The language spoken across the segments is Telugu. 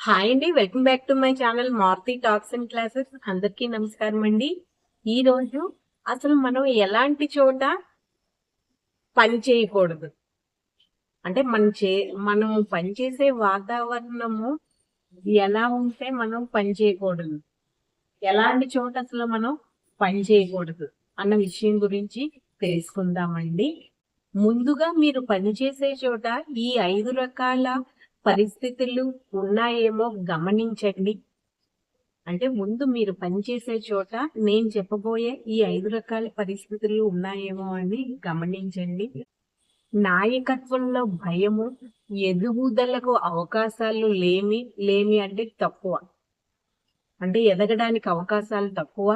హాయ్ అండి welcome back to my channel Maruthi talks and classes అందరికీ నమస్కారం అండి. ఈ రోజు అసలు మనం ఎలాంటి చోట పని చేయకూడదు? అంటే మన చే మనం పనిచేసే వాతావరణము ఎలా ఉంటే మనం పని చేయకూడదు? ఎలాంటి చోట అసలు మనం పని చేయకూడదు అన్న విషయం గురించి తెలుసుకుందామండి. ముందుగా మీరు పనిచేసే చోట ఈ ఐదు రకాల పరిస్థితులు ఉన్నాయేమో గమనించండి. అంటే ముందు మీరు పనిచేసే చోట నేను చెప్పబోయే ఈ ఐదు రకాల పరిస్థితులు ఉన్నాయేమో అని గమనించండి. నాయకత్వంలో భయము ఎదుగుదలకు అవకాశాలు లేమి లేమి అంటే తక్కువ. అంటే ఎదగడానికి అవకాశాలు తక్కువ.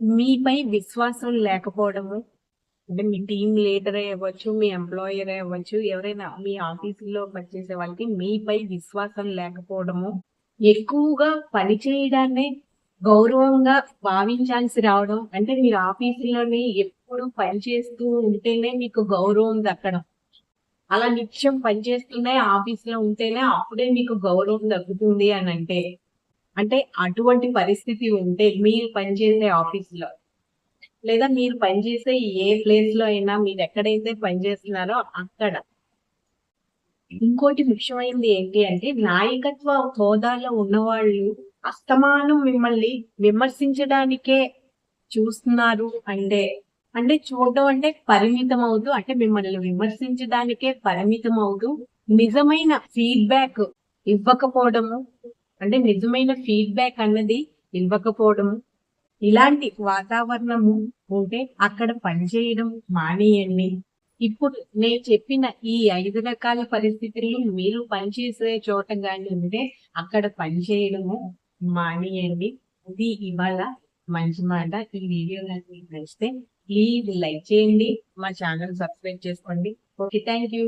మీపై విశ్వాసం లేకపోవడము అంటే మీ టీం లీడర్ అవ్వచ్చు మీ ఎంప్లాయర్ అవ్వచ్చు ఎవరైనా మీ ఆఫీసులో పనిచేసే వాళ్ళకి మీపై విశ్వాసం లేకపోవడము ఎక్కువగా పని చేయడాన్ని గౌరవంగా భావించాల్సి రావడం అంటే మీరు ఆఫీసులోనే ఎప్పుడు పని చేస్తూ ఉంటేనే మీకు గౌరవం దక్కడం. అలా నిత్యం పనిచేస్తూనే ఆఫీసులో ఉంటేనే అప్పుడే మీకు గౌరవం దక్కుతుంది అని అంటే అంటే అటువంటి పరిస్థితి ఉంటే మీరు పనిచేసే ఆఫీసులో లేదా మీరు పనిచేసే ఏ ప్లేస్లో అయినా మీరు ఎక్కడైతే పనిచేస్తున్నారో అక్కడ. ఇంకోటి ముఖ్యమైనది ఏంటి అంటే నాయకత్వ హోదాలో ఉన్నవాళ్ళు అస్తమానం మిమ్మల్ని విమర్శించడానికే చూస్తున్నారు అంటే అంటే చూడడం అంటే పరిమితం అవుతూ అంటే మిమ్మల్ని విమర్శించడానికే పరిమితం అవుతూ నిజమైన ఫీడ్బ్యాక్ ఇవ్వకపోవడము అంటే నిజమైన ఫీడ్బ్యాక్ అన్నది ఇవ్వకపోవడము ఇలాంటి వాతావరణము ఉంటే అక్కడ పనిచేయడం మానేయండి. ఇప్పుడు నేను చెప్పిన ఈ ఐదు రకాల పరిస్థితులు మీరు పనిచేసే చోట కానీ ఉంటే అక్కడ పనిచేయడము మానేయండి. ఇది ఇవాళ మంచి మాట. ఈ వీడియో కానీ మీకు నచ్చితే ప్లీజ్ లైక్ చేయండి. మా ఛానల్ సబ్స్క్రైబ్ చేసుకోండి. Okay thank you